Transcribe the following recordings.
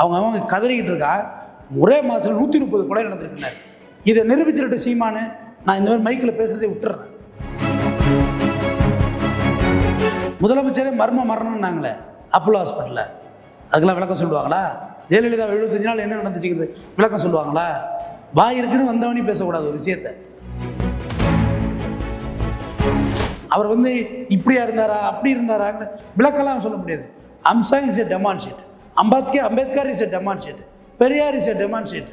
அவங்க அவங்க கதறிக்கிட்டு இருக்கா? ஒரே மாதத்தில் நூற்றி முப்பது கொலை நடந்திருக்கிறார் இதை நிரூபிச்சிருட்டு சீமானு நான் இந்த மாதிரி மைக்கில் பேசுகிறதே விட்டுறேன். முதலமைச்சரே மர்ம மரணம்னாங்களே அப்போலோ ஹாஸ்பிட்டலில். அதுக்கெல்லாம் விளக்கம் சொல்லுவாங்களா? ஜெயலலிதா எழுபத்தஞ்சு நாள் என்ன நடந்துச்சுங்கிறது விளக்கம் சொல்லுவாங்களா? வாய் இருக்குன்னு வந்தவனே பேசக்கூடாது ஒரு விஷயத்தை. அவர் வந்து இப்படியா இருந்தாரா அப்படி இருந்தாரான்னு விளக்கெல்லாம் சொல்ல முடியாது. Amsa is a demonstrate Ambedkar Ambedkar is a demonstrate Periyar is a demonstrate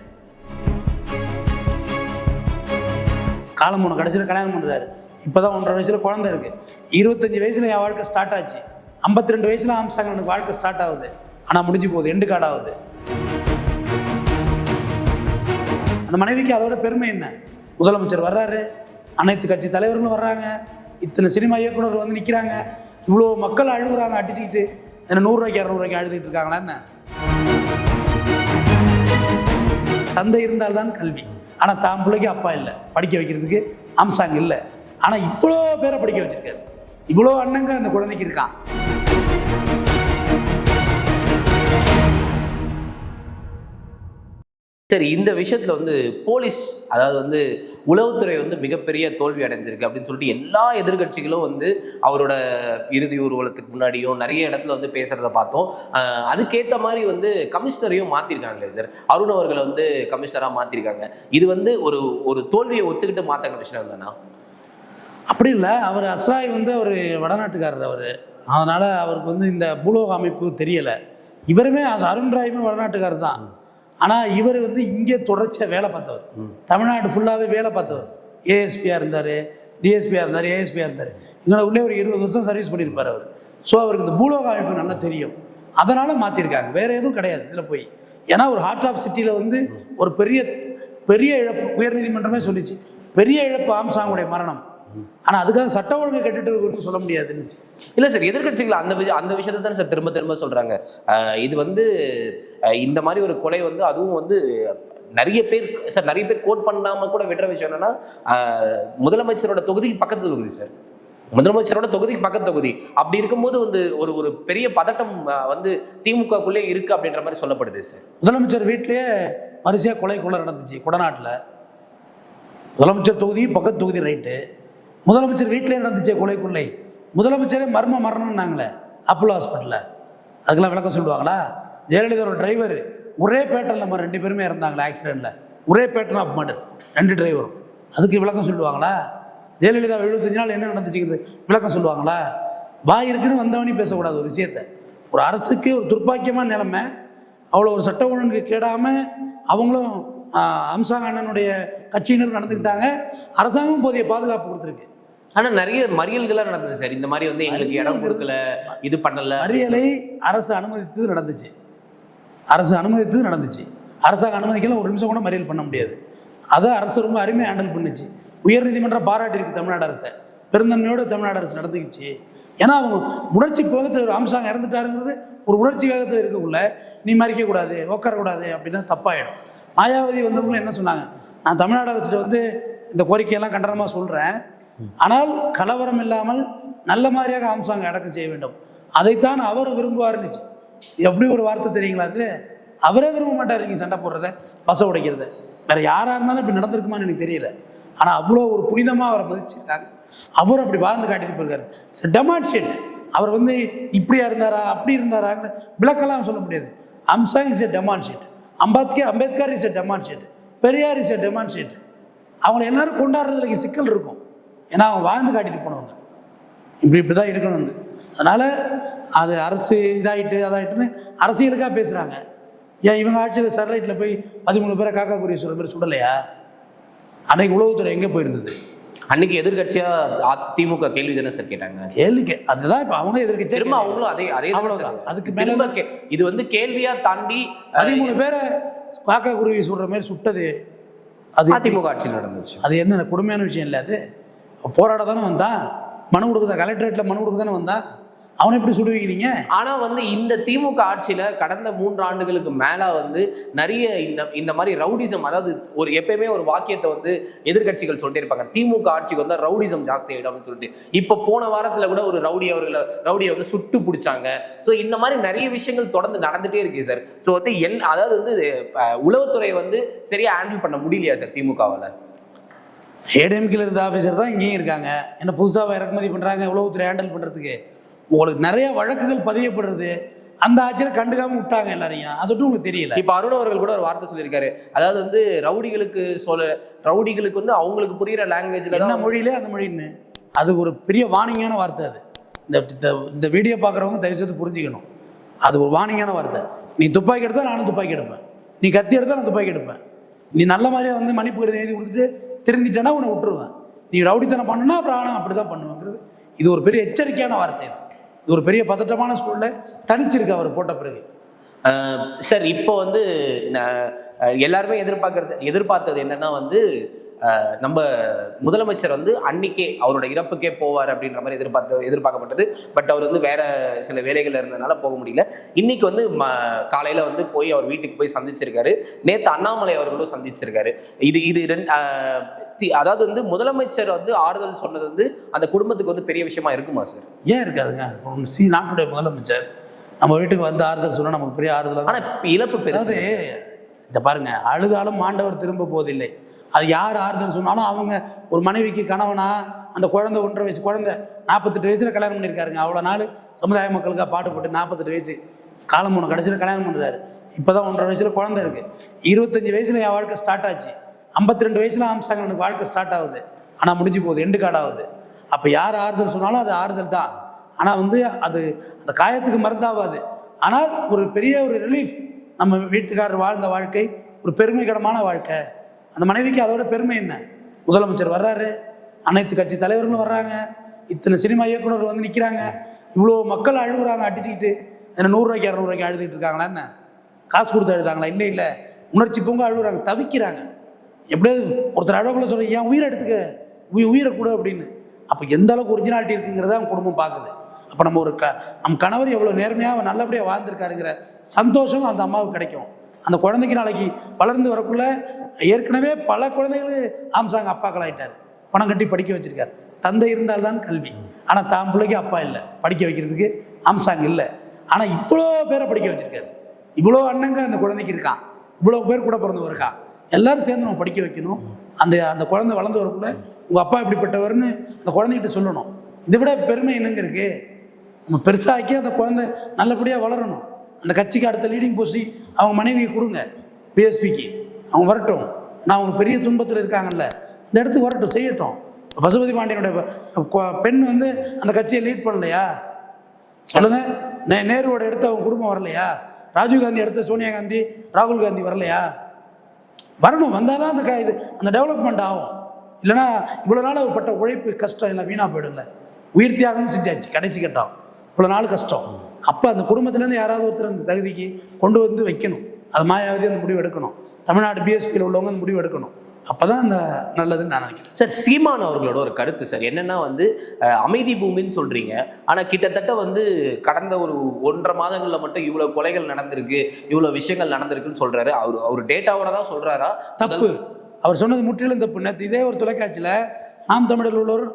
காலம் மூணு கடைசியில் கல்யாணம் பண்ணுறாரு இப்போ தான் ஒன்றரை வயசில் குழந்தை இருக்குது இருபத்தஞ்சி வயசில் என் வாழ்க்கை ஸ்டார்ட் ஆச்சு. ஐம்பத்தி ரெண்டு வயசில் ஆம்சாங்க எனக்கு வாழ்க்கை ஸ்டார்ட் ஆகுது. ஆனால் முடிஞ்சு போகுது எண்டு கார்டு ஆகுது. அந்த மனைவிக்கு அதோட பெருமை என்ன? முதலமைச்சர் வர்றாரு. அனைத்து கட்சி தலைவர்களும் வர்றாங்க. இத்தனை சினிமா இயக்குனர் வந்து நிற்கிறாங்க இவ்வளோ மக்கள் அழுகுறாங்க அடிச்சுக்கிட்டு. என்ன நூறுரூவாய்க்கு இரநூறுவாய்க்கு எழுதிட்டு இருக்காங்களா என்ன? தந்தை இருந்தால்தான் கல்வி. ஆனால் தான் பிள்ளைக்கு அப்பா இல்லை. படிக்க வைக்கிறதுக்கு அம்சாங்க இல்லை. ஆனால் இவ்வளோ பேரை படிக்க வச்சிருக்காரு. இவ்வளோ அண்ணங்க அந்த குழந்தைக்கு இருக்கான். சரி இந்த விஷயத்துல வந்து போலீஸ் அதாவது வந்து உளவுத்துறை வந்து மிகப்பெரிய தோல்வி அடைஞ்சிருக்கு அப்படின்னு சொல்லிட்டு எல்லா எதிர்க்கட்சிகளும் வந்து அவரோட இறுதி ஊர்வலத்துக்கு முன்னாடியும் நிறைய இடத்துல வந்து பேசுகிறத பார்த்தோம். அதுக்கேற்ற அதுக்கேத்த மாதிரி வந்து கமிஷனரையும் மாத்திருக்காங்களே சார். அருண் அவர்களை வந்து கமிஷனரா மாத்திருக்காங்க. இது வந்து ஒரு ஒரு தோல்வியை ஒத்துக்கிட்டு மாத்த கமிஷனர் தானா? அப்படி இல்லை. அவர் அஸ்ராய் வந்து அவர் வடநாட்டுக்காரர் அவர். அதனால் அவருக்கு வந்து இந்த பூலோக அமைப்பு தெரியலை. இவருமே அருண் ராயுமே வடநாட்டுக்காரர் தான் ஆனால் இவர் வந்து இங்கே தொடர்ச்சியாக வேலை பார்த்தவர். தமிழ்நாடு ஃபுல்லாகவே வேலை பார்த்தவர். ஏஎஸ்பியாக இருந்தார் டிஎஸ்பியாக இருந்தார் ஏஎஸ்பியாக இருந்தார். இங்கே உள்ளே ஒரு இருபது வருஷம் சர்வீஸ் பண்ணியிருப்பார் அவர். ஸோ அவருக்கு இந்த பூலோக அமைப்பு நல்லா தெரியும். அதனால் மாற்றிருக்காங்க வேறு எதுவும் கிடையாது இதில் போய். ஏன்னா ஒரு ஹார்ட் ஆஃப் சிட்டியில் வந்து ஒரு பெரிய பெரிய இழப்பு உயர்நீதிமன்றமே சொல்லிச்சு. பெரிய இழப்பு ஆம்சாங்குடைய மரணம். ஆனால் அதுக்காக சட்ட ஒழுங்கை கட்டுட்டு சொல்ல முடியாதுன்னு இல்ல சார் எதிர்க்கட்சிகள் அந்த அந்த விஷயத்தை தான் சார் திரும்ப திரும்ப சொல்றாங்க. ஆஹ் இது வந்து இந்த மாதிரி ஒரு கொலை வந்து அதுவும் வந்து நிறைய பேர் சார் நிறைய பேர் கோட் பண்ணாம கூட விடுற விஷயம் என்னன்னா முதலமைச்சரோட தொகுதிக்கு பக்கத்து தொகுதி சார். முதலமைச்சரோட தொகுதிக்கு பக்கத்து தொகுதி. அப்படி இருக்கும்போது வந்து ஒரு ஒரு பெரிய பதட்டம் வந்து திமுகக்குள்ளே இருக்கு அப்படின்ற மாதிரி சொல்லப்படுது சார். முதலமைச்சர் வீட்டிலேயே வரிசையாக கொலை கொள்ளை நடந்துச்சு குடநாட்டில். முதலமைச்சர் தொகுதி பக்கத்து தொகுதி ரைட்டு. முதலமைச்சர் வீட்டிலே நடந்துச்சே கொலை கொள்ளை முதலமைச்சரே மர்ம மரணம்னாங்களே. அப்போலோ ஹாஸ்பிட்டலில். அதுக்கெல்லாம் விளக்கம் சொல்லுவாங்களா? ஜெயலலிதாவோட டிரைவர் ஒரே பேட்டர்ன் நம்ம ரெண்டு பேருமே இறந்தாங்களே ஆக்சிடெண்ட்டில் ஒரே பேட்டர்ன் ஆஃப் மர்டர் ரெண்டு டிரைவரும் அதுக்கு விளக்கம் சொல்லுவாங்களா? ஜெயலலிதா எழுபத்தஞ்சு நாள் என்ன நடந்துச்சுங்கிறது விளக்கம் சொல்லுவாங்களா? வாய் இருக்குன்னு வந்தவனே பேசக்கூடாது ஒரு விஷயத்தை. ஒரு அரசுக்கு ஒரு துர்ப்பாக்கியமான நிலைமை அவ்வளோ ஒரு சட்ட ஒழுங்கு கேடாமல் அவங்களும் ஆஹ், அம்சாங் அண்ணனுடைய கட்சியினர் நடந்துக்கிட்டாங்க. அரசாங்கம் போதிய பாதுகாப்பு கொடுத்துருக்கு. ஆனா நிறைய மறியல்கள்லாம் நடந்தது சார். இந்த மாதிரி வந்து எங்களுக்கு இடம் கொடுக்கல இது பண்ணல. மறியலை அரசு அனுமதித்தது நடந்துச்சு. அரசு அனுமதித்தது நடந்துச்சு. அரசாங்கம் அனுமதிக்கல ஒரு நிமிஷம் கூட மறியல் பண்ண முடியாது. அதை அரசு ரொம்ப அருமையாக ஹேண்டில் பண்ணுச்சு. உயர்நீதிமன்றம் பாராட்டியிருக்கு தமிழ்நாடு அரசை. பெருந்தன்மையோடு தமிழ்நாடு அரசு நடந்துக்கிச்சு. ஏன்னா அவங்க உணர்ச்சி வேகத்தில் ஒரு அம்சம் இறந்துட்டாருங்கிறது ஒரு உணர்ச்சி வேகத்தில் இருக்கக்குள்ள நீ மறிக்கக்கூடாது உட்காரக்கூடாது அப்படின்னா தப்பாயிடும். மாயாவதி வந்தவங்களும் என்ன சொன்னாங்க? நான் தமிழ்நாடு அரசுகிட்ட வந்து இந்த கோரிக்கையெல்லாம் கண்டனமாக சொல்கிறேன் ஆனால் கலவரம் இல்லாமல் நல்ல மாதிரியாக அம்சாங்க அடக்கம் செய்ய வேண்டும். அதைத்தான் அவர் விரும்புவாருன்னுச்சு எப்படி ஒரு வார்த்தை தெரியுங்களா அது? அவரே விரும்ப மாட்டார் நீங்கள் சண்டை போடுறத பச உடைக்கிறத. வேற யாராக இருந்தாலும் இப்படி நடந்திருக்குமான்னு எனக்கு தெரியல. ஆனால் அவ்வளோ ஒரு புனிதமாக அவரை மதிச்சிருக்காங்க அவர் அப்படி வாழ்ந்து காட்டிட்டு போயிருக்காரு. டெமான்ஸ்ட்ரேட் அவர் வந்து இப்படியா இருந்தாரா அப்படி இருந்தாரான்னு விளக்கெல்லாம் சொல்ல முடியாது. Amsa is a demonstrate Ambedkar Ambedkar is a demonstrate Periyar is a demonstrate அவங்கள எல்லாரும் கொண்டாடுறதுல சிக்கல் இருக்கும். ஏன்னா அவங்க வாழ்ந்து காட்டிட்டு போனவங்க. இப்படி இப்படி தான் இருக்கணும்னு. அதனால் அது அரசு இதாயிட்டு அதாயிட்டுன்னு அரசியலுக்காக பேசுகிறாங்க ஏன் இவங்க ஆட்சியில் ஸ்டெர்லைட்டில் போய் பதிமூணு பேரை காக்கா குறி சொல்கிற பேர் சுடலையா? அன்னைக்கு உளவுத்துறை எங்கே போயிருந்தது? அன்னைக்கு எதிர்க்கட்சியா அ- திமுக கேள்வி தானே சார் கேட்டாங்க. கேள்விக்கு அதுதான் இப்போ அவங்க எதிர்க்க திரும்ப அவங்களும் அதே அதே தானே அவ்வளவுதான். சார். அதுக்கு மேல இது வந்து கேள்வியா தாண்டி பதிமூணு பேரை காக்கா குருவி சுடுற மாதிரி சுட்டது. அது அதிமுக ஆட்சியில் நடந்துச்சு. அது என்ன கொடுமையான விஷயம் இல்லை அது? போராட தானே வந்தான் மனு கொடுக்குதா? கலெக்டரேட்டில் மனு கொடுக்க தானே வந்தான் அவனை எப்படி சுடு வைக்கிறீங்க ஆனா வந்து இந்த திமுக ஆட்சியில கடந்த மூன்று ஆண்டுகளுக்கு மேல வந்து நிறைய இந்த இந்த மாதிரி ரவுடிசம் அதாவது ஒரு எப்பயுமே ஒரு வாக்கியத்தை வந்து எதிர்க்கட்சிகள் சொல்லிட்டே இருப்பாங்க திமுக ஆட்சிக்கு வந்து ரவுடிசம் ஜாஸ்தி ஆயிடும் அப்படின்னு சொல்லிட்டு. இப்ப போன வாரத்துல கூட ஒரு ரவுடி அவர்களை ரவுடியை வந்து சுட்டு பிடிச்சாங்க. ஸோ இந்த மாதிரி நிறைய விஷயங்கள் தொடர்ந்து நடந்துட்டே இருக்கு சார் ஸோ வந்து என் அதாவது வந்து அஹ், உளவுத்துறை வந்து சரியா ஹேண்டில் பண்ண முடியலையா சார் திமுகவால? ஏடிஎம்கில் இருந்த ஆஃபீஸர் தான் இங்கேயும் இருக்காங்க. என்ன புதுசாக இறக்குமதி பண்ணுறாங்க உளவுத்துறை ஹேண்டில் பண்ணுறதுக்கு உங்களுக்கு நிறைய வழக்குகள் பதியப்படுறது அந்த ஆட்சியில் கண்டுக்காம விட்டாங்க எல்லாரையும். அது உங்களுக்கு தெரியல. இப்ப அருண் அவர்கள் கூட ஒரு வார்த்தை சொல்லியிருக்காரு. அதாவது வந்து ரவுடிகளுக்கு சொல்ல ரவுடிகளுக்கு வந்து அவங்களுக்கு புரியுற லாங்குவேஜ்ல என்ன மொழியிலே அந்த மொழின்னு? அது ஒரு பெரிய வார்னிங்கான வார்த்தை அது. இந்த இந்த- வீடியோ பார்க்குறவங்க தயவு செய்து புரிஞ்சுக்கணும். அது ஒரு வார்னிங்கான வார்த்தை. நீ துப்பாக்கி எடுத்தால் நானும் துப்பாக்கி எடுப்பேன். நீ கத்தி எடுத்தால் நான் துப்பாக்கி எடுப்பேன். நீ நல்ல மாதிரியா வந்து மன்னிப்பு கடிதம் எழுதி கொடுத்துட்டு திருந்திட்டேன்னா உன்னை விட்டுருவேன். நீ ரவுடித்தனம் பண்ணுனா அப்புறம் ஆனால் அப்படி தான் பண்ணுவேங்கிறது. இது ஒரு பெரிய எச்சரிக்கையான வார்த்தை இது. இது ஒரு பெரிய பதட்டமான சூழலை தனிச்சிருக்கு அவர் போட்ட பிறகு. சார் இப்போ வந்து எல்லாருமே எதிர்பார்க்கறது எதிர்பார்த்தது என்னன்னா வந்து நம்ம முதலமைச்சர் வந்து அன்னைக்கே அவரோட இறப்புக்கே போவார் அப்படின்ற மாதிரி எதிர்பார்த்து எதிர்பார்க்கப்பட்டது. பட் அவர் வந்து வேற சில வேலைகள் இருந்ததுனால போக முடியல. இன்னைக்கு வந்து ம காலையில வந்து போய் அவர் வீட்டுக்கு போய் சந்திச்சிருக்காரு. நேத்து அண்ணாமலை அவர்களும் சந்திச்சிருக்காரு. இது இது ரெண்டு அதாவது வந்து முதலமைச்சர் வந்து ஆறுதல் சொன்னது வந்து அந்த குடும்பத்துக்கு வந்து பெரிய விஷயமா இருக்குமா சார்? ஏன் இருக்காதுங்க? சி நாட்டுடைய முதலமைச்சர் நம்ம வீட்டுக்கு வந்து ஆறுதல் சொன்னா நமக்கு பெரிய ஆறுதலாக ஆனா இப்ப இழப்பு அதாவது இந்த பாருங்க அழுதாலும் ஆண்டவர் திரும்ப போவதில்லை. அது யார் ஆறுதல் சொன்னாலும் அவங்க ஒரு மனைவிக்கு கணவனா அந்த குழந்தை ஒன்றரை வயசு குழந்தை நாற்பத்தெட்டு வயசுல கல்யாணம் பண்ணியிருக்காருங்க. அவ்வளோ நாள் சமுதாய மக்களுக்காக பாடுபட்டு நாற்பத்தெட்டு வயசு. காலம் மூணு கடைசியில் கல்யாணம் பண்ணுறாரு இப்போதான் ஒன்றரை வயசில் குழந்தை இருக்கு. இருபத்தஞ்சி வயசில் என் வாழ்க்கை ஸ்டார்ட் ஆச்சு. ஐம்பத்தி ரெண்டு வயசில் ஆம்சாங்க எனக்கு வாழ்க்கை ஸ்டார்ட் ஆகுது. ஆனால் முடிஞ்சு போகுது எண்டு கார்டு ஆகுது. அப்போ யார் ஆறுதல் சொன்னாலும் அது ஆறுதல் தான். ஆனால் வந்து அது அந்த காயத்துக்கு மருந்தாகாது ஆனால் ஒரு பெரிய ஒரு ரிலீஃப் நம்ம வீட்டுக்காரர் வாழ்ந்த வாழ்க்கை ஒரு பெருமைகரமான வாழ்க்கை. அந்த மனைவிக்கு அதோட பெருமை என்ன? முதலமைச்சர் வர்றாரு. அனைத்து கட்சி தலைவர்களும் வர்றாங்க. இத்தனை சினிமா இயக்குநர்கள் வந்து நிற்கிறாங்க இவ்வளோ மக்கள் அழுகுறாங்க அடிச்சுக்கிட்டு. என்ன நூறுரூவாய்க்கு இரநூறுவாய்க்கு அழுதுகிட்டு இருக்காங்களா என்ன? காசு கொடுத்து அழுதாங்களா? இல்லை இல்லை. உணர்ச்சி பொங்க அழுகுறாங்க. தவிக்கிறாங்க. எப்படியாவது ஒருத்தர் அழகுள்ள சொல்ல ஏன் உயிரை எடுத்துக்க? உயிர் உயிரை கூட அப்படின்னு. அப்போ எந்த அளவுக்கு ஒரிஜினாலிட்டி இருக்குங்கிறத அவங்க குடும்பம் பார்க்குது. அப்போ நம்ம ஒரு க நம் கணவர் எவ்வளோ நேர்மையாக நல்லபடியாக வாழ்ந்திருக்காருங்கிற சந்தோஷம் அந்த அம்மாவுக்கு கிடைக்கும். அந்த குழந்தைக்கு நாளைக்கு வளர்ந்து வரக்குள்ள ஏற்கனவே பல குழந்தைகள் ஆம்சாங்க அப்பாக்களாயிட்டார். பணம் கட்டி படிக்க வச்சுருக்கார். தந்தை இருந்தால்தான் கல்வி. ஆனால் தான் பிள்ளைக்கு அப்பா இல்லை. படிக்க வைக்கிறதுக்கு ஆம்சாங் இல்லை. ஆனால் இவ்வளோ பேரை படிக்க வச்சிருக்காரு. இவ்வளோ அண்ணங்க அந்த குழந்தைக்கு இருக்கான் இவ்வளோ பேர் கூட பிறந்தவர் இருக்கான் எல்லாரும் சேர்ந்து நம்ம படிக்க வைக்கணும். அந்த அந்த குழந்தை வளர்ந்து வரக்குள்ள உங்கள் அப்பா இப்படிப்பட்டவர்னு அந்த குழந்தைகிட்ட சொல்லணும். இதை விட பெருமை என்னங்க இருக்குது நம்ம பெருசாக்கி அந்த குழந்தை நல்லபடியாக வளரணும். அந்த கட்சிக்கு அடுத்த லீடிங் போஸ்டி அவங்க மனைவியை கொடுங்க பிஎஸ்பிக்கு அவங்க வரட்டும். நான் அவங்க பெரிய துன்பத்தில் இருக்காங்கல்ல. இந்த இடத்துக்கு வரட்டும் செய்யட்டும். பசுபதி பாண்டியனுடைய பெண் வந்து அந்த கட்சியை லீட் பண்ணலையா? சொல்லுங்க. நே நேருவோட இடத்த அவங்க குடும்பம் வரலையா? ராஜீவ் காந்தி எடுத்த சோனியா காந்தி ராகுல் காந்தி வரலையா? வரணும். வந்தால் தான் அந்த இது அந்த டெவலப்மெண்ட் ஆகும். இல்லைன்னா இவ்வளோ நாள் அவர் பட்ட உழைப்பு கஷ்டம் இல்லை வீணாக போயிடும்ல. உயிர் தியாகமும் செஞ்சாச்சு. கடைசி கட்டம். இவ்வளோ நாள் கஷ்டம். அப்போ அந்த குடும்பத்துலேருந்து யாராவது ஒருத்தர் அந்த தகுதிக்கு கொண்டு வந்து வைக்கணும். அது மாயாவதி அந்த முடிவு எடுக்கணும். தமிழ்நாடு பிஎஸ்பியில் உள்ளவங்க அந்த முடிவு எடுக்கணும். அப்போ தான் அந்த நல்லதுன்னு நான் நினைக்கிறேன். சார் சீமான் அவர்களோட ஒரு கருத்து சார். என்னன்னா வந்து அமைதி பூமின்னு சொல்றீங்க. ஆனா கிட்டத்தட்ட வந்து கடந்த ஒரு ஒன்றரை மாதங்கள்ல மட்டும் இவ்வளவு கொலைகள் நடந்திருக்கு இவ்வளவு விஷயங்கள் நடந்திருக்குன்னு சொல்றாரு. அவர் அவர் டேட்டாவோட தான் சொல்றாரா? தப்பு. அவர் சொன்னது முற்றிலும் தப்பு. நேற்று இதே ஒரு தொலைக்காட்சியில் நாம் தமிழர் உள்ளவர்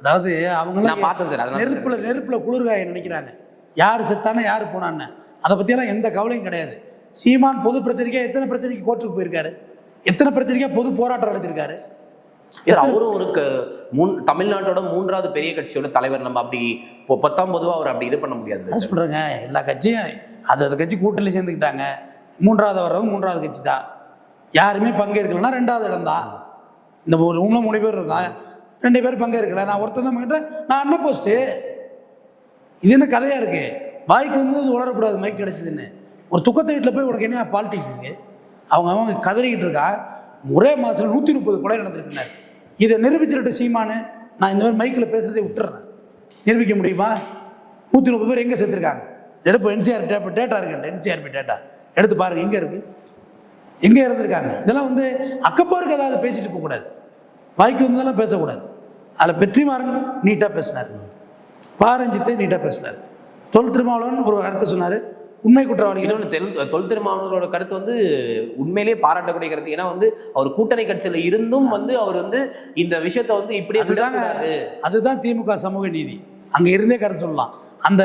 அதாவது அவங்களாம் பார்த்தேன் சார் நெருப்புல நெருப்புல குளிர்காய நினைக்கிறாங்க. யார் செத்தானே யார் போனான்னு? அதை பற்றியெல்லாம் எந்த கவலையும் கிடையாது. சீமான் பொது பிரச்சனைக்கே எத்தனை பிரச்சனைக்கு கோர்ட்டுக்கு போயிருக்காரு? எத்தனை பிரச்சனைக்கா பொது போராட்டம் நடத்திருக்காரு? அவரும் ஒரு மூன் தமிழ்நாட்டோட மூன்றாவது பெரிய கட்சியோட தலைவர். நம்ம அப்படி பொத்தாம் பொதுவா அவர் அப்படி இது பண்ண முடியாது சொல்கிறேங்க எல்லா கட்சியும் அது அது கட்சி கூட்டணியில் சேர்ந்துக்கிட்டாங்க. மூன்றாவது வர்றவங்க மூன்றாவது கட்சி தான். யாருமே பங்கேற்கலைன்னா ரெண்டாவது இடம் தான் இந்த ஒரு ரூமில் மூணு பேர் இருக்கான் ரெண்டு பேர் பங்கேற்கல. நான் ஒருத்தன் தான் நான் அண்ணன் போஸ்ட்டு இது என்ன கதையாக இருக்கு? வாய்க்கு வந்து உணரக்கூடாது மைக் கிடச்சிதுன்னு. ஒரு துக்கத்தை வீட்டில் போய் உனக்கு என்ன பாலிடிக்ஸ் இருக்கு? அவங்க அவங்க கதறிக்கிட்டு இருக்கா? ஒரே மாதத்தில் நூற்றி முப்பது கொலை நடந்திருக்குனார் இதை நிரூபிச்சிருட்ட சீமானு நான் இந்த மாதிரி மைக்கில் பேசுகிறதை விட்டுறேன். நிரூபிக்க முடியுமா? நூற்றி முப்பது பேர் எங்கே சேர்த்துருக்காங்க எடுப்போம் என்சிஆர் டேப்பா டேட்டா இருக்கு என்சிஆர்பி டேட்டா எடுத்து பாருங்க எங்கே இருக்குது எங்கே இருந்திருக்காங்க இதெல்லாம் வந்து அக்கப்போருக்கு ஏதாவது பேசிட்டு போகக்கூடாது. வாய்க்கு வந்ததெல்லாம் பேசக்கூடாது. அதில் வெற்றிமாறன் நீட்டாக பேசினார். பாரஞ்சித்தை நீட்டாக பேசினார். தொல் திருமாவளவன் ஒரு கருத்தை சொன்னார். உண்மை குற்றவாளிகள் இன்னொன்று தெல் தொல் திருமாவளவனோட கருத்து வந்து உண்மையிலேயே பாராட்டக்கூடிய கருத்து. ஏன்னா வந்து அவர் கூட்டணி கட்சியில இருந்தும் வந்து அவர் வந்து இந்த விஷயத்த வந்து அதுதாங்க விடக்கூடாது. அதுதான் திமுக சமூக நீதி. அங்கே இருந்தே கருத்து சொல்லலாம். அந்த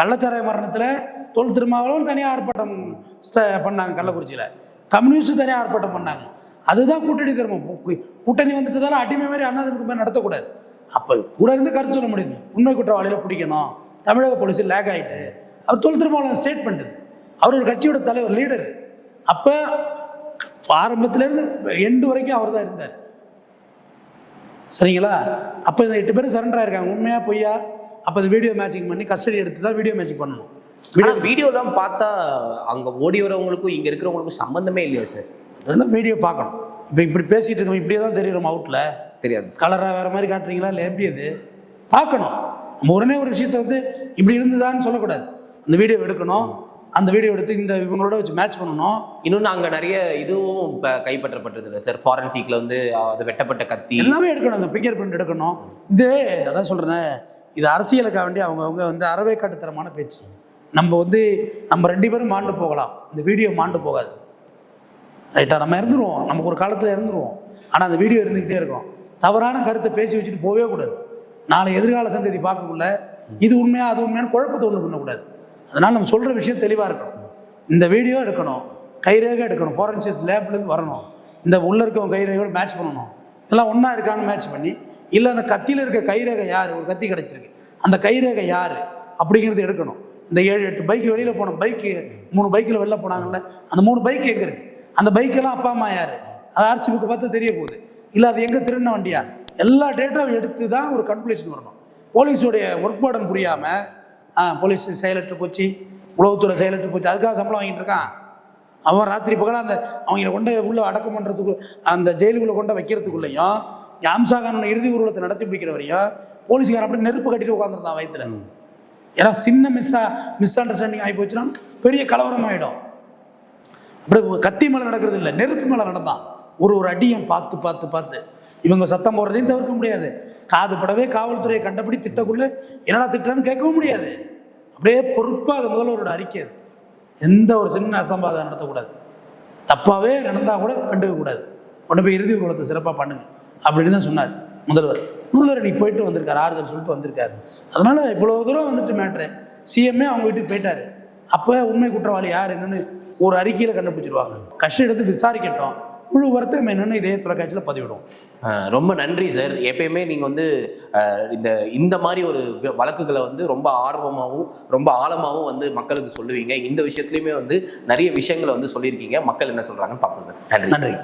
கள்ளச்சாராய மரணத்தில் தொல் திருமாவளவன் தனியாக ஆர்ப்பாட்டம் பண்ணாங்க கள்ளக்குறிச்சியில். கம்யூனிஸ்ட் தனியாக ஆர்ப்பாட்டம் பண்ணாங்க. அதுதான் கூட்டணி தர்மம். கூட்டணி வந்துட்டு தானே அடிமை மாதிரி அண்ணாதிமுக மாதிரி நடத்தக்கூடாது. அப்போ கூட இருந்து கருத்து சொல்ல முடியுது உண்மை குற்றவாளிகளை பிடிக்கணும்? தமிழக போலீஸ் லேக் ஆகிட்டு அவர் தொல் திருமாவளவன் ஸ்டேட்மெண்ட் இது. அவர் ஒரு கட்சியோட தலைவர் லீடர் அப்போ ஆரம்பத்திலேருந்து எண்டு வரைக்கும் அவர் தான் இருந்தார். சரிங்களா? அப்போ இந்த எட்டு பேரும் சரண்டர் ஆயிருக்காங்க. உண்மையா பொய்யா? அப்போ இந்த வீடியோ மேட்சிங் பண்ணி கஸ்டடி எடுத்து தான் வீடியோ மேட்சிங் பண்ணணும். ஆனா வீடியோலாம் பார்த்தா அங்க ஓடி வரவங்களுக்கும் இங்க இருக்கிறவங்களுக்கும் சம்பந்தமே இல்லையா சார் அதெல்லாம் வீடியோ பார்க்கணும். இப்போ இப்படி பேசிகிட்டு இருக்கோம் இப்படியே தான் தெரியுறோம் அவுட்டில் தெரியாது கலராக வேறு மாதிரி காட்டுறீங்களா? இல்லை எப்படி அது? பார்க்கணும். நம்ம உடனே ஒரு விஷயத்தை வந்து இப்படி இருந்துதான்னு சொல்லக்கூடாது. அந்த வீடியோ எடுக்கணும். அந்த வீடியோ எடுத்து இந்த இவங்களோட வச்சு மேட்ச் பண்ணணும். இன்னொன்று அங்கே நிறைய இதுவும் இப்போ கைப்பற்றப்பட்டது இல்லை சார் ஃபாரன்சிக்கில் வந்து அது வெட்டப்பட்ட கத்தி. எல்லாமே எடுக்கணும். அந்த ஃபிங்கர் பிரிண்ட் எடுக்கணும். இது அதான் சொல்கிறேன் இது அரசியலுக்காக வேண்டி அவங்கவுங்க வந்து அறவே காட்டுத்தரமான பேச்சு. நம்ம வந்து நம்ம ரெண்டு பேரும் மாண்டு போகலாம். இந்த வீடியோ மாண்டு போகாது. ரைட்டா நம்ம இறந்துருவோம். நமக்கு ஒரு காலத்தில் இறந்துருவோம். ஆனால் அந்த வீடியோ இருந்துக்கிட்டே இருக்கும். தவறான கருத்தை பேசி வச்சுட்டு போகவே கூடாது. நாளை எதிர்கால சந்ததி பார்க்கக்குள்ள இது உண்மையா அது உண்மையான குழப்பத்தை ஒன்று பண்ணக்கூடாது. அதனால் நம்ம சொல்கிற விஷயம் தெளிவாக இருக்கணும். இந்த வீடியோ எடுக்கணும் கைரேகை எடுக்கணும் ஃபோரன்சிஸ் லேப்லேருந்து வரணும். இந்த உள்ள இருக்கவங்க கைரேகையோட மேட்ச் பண்ணணும். இதெல்லாம் ஒன்றா இருக்கான்னு மேட்ச் பண்ணி இல்லை அந்த கத்தியில் இருக்க கைரேகை யார்? ஒரு கத்தி கிடச்சிருக்கு. அந்த கைரேகை யார்? அப்படிங்கிறது எடுக்கணும். இந்த ஏழு எட்டு பைக்கு வெளியில் போன பைக்கு மூணு பைக்கில் வெளில போனாங்கல்ல அந்த மூணு பைக் எங்கே இருக்குது அந்த பைக்கெல்லாம் அப்பா அம்மா யார்? அது ஆர்சி புக்கு பார்த்தா தெரிய போகுது. இல்லை அது எங்கே திருடின வண்டியா? எல்லா டேட்டாவும் எடுத்து தான் ஒரு கன்க்ளூஷன் வரணும். போலீஸுடைய ஒர்க் பேர்டன் புரியாமல் போலீஸ் செயலற்று போச்சு உளவுத்துறை செயலற்று போச்சு அதுக்காக சம்பளம் வாங்கிட்டு இருக்கான். அவன் ராத்திரி பகலாக அந்த அவங்கள கொண்டு உள்ள அடக்கம் பண்ணுறதுக்கு அந்த ஜெயிலுக்குள்ளே கொண்டு வைக்கிறதுக்குள்ளேயும் அம்சா கானோட இறுதி ஊர்வலத்தை நடத்தி பிடிக்கிற வரையும் போலீஸ்காரன் அப்படி நெருப்பு கட்டிட்டு உட்காந்துருந்தான் வயித்துல. ஏன்னா சின்ன மிஸ்ஸா மிஸ் அண்டர்ஸ்டாண்டிங் ஆகி போச்சுன்னா பெரிய கலவரம் ஆகிடும் அப்படி கத்தி மேலே நடக்கிறது இல்லை நெருப்பு மேலே நடந்தான். ஒரு ஒரு அடியும் பார்த்து பார்த்து பார்த்து. இவங்க சத்தம் போடுறதையும் தவிர்க்க முடியாது. காது படவே காவல்துறையை கண்டபடி திட்டக்குள்ள என்னடா திட்டன்னு கேட்கவும் முடியாது. அப்படியே பொறுப்பாக அது முதல்வரோட அறிக்கை அது. எந்த ஒரு சின்ன அசம்பாதம் நடத்தக்கூடாது தப்பாகவே நடந்தால் கூட கண்டுக்க கூடாது. கொண்டு போய் இறுதி ஊர்வலத்தை சிறப்பாக பண்ணுங்க. அப்படின்னு தான் சொன்னார் முதல்வர். முதல்வர் இன்னைக்கு போயிட்டு வந்திருக்காரு ஆறுதல் சொல்லிட்டு வந்திருக்காரு. அதனால இவ்வளோ தூரம் வந்துட்டு மேட்ரு சிஎம்ஏ அவங்க வீட்டுக்கு போயிட்டாரு. அப்போ உண்மை குற்றவாளி யார் என்னன்னு ஒரு அறிக்கையில் கண்டுபிடிச்சிருவாங்க. கஷ்டம் எடுத்து விசாரிக்கட்டும். முழு வருத்தம் என்னன்னு இதே தொலைக்காட்சியில் பதிவிடும் ரொம்ப நன்றி சார். எப்பயுமே நீங்கள் வந்து இந்த இந்த மாதிரி ஒரு வழக்குகளை வந்து ரொம்ப ஆர்வமாகவும் ரொம்ப ஆழமாகவும் வந்து மக்களுக்கு சொல்லுவீங்க. இந்த விஷயத்துலையுமே வந்து நிறைய விஷயங்களை வந்து சொல்லியிருக்கீங்க. மக்கள் என்ன சொல்கிறாங்கன்னு பார்ப்போம் சார். நன்றி. நன்றி.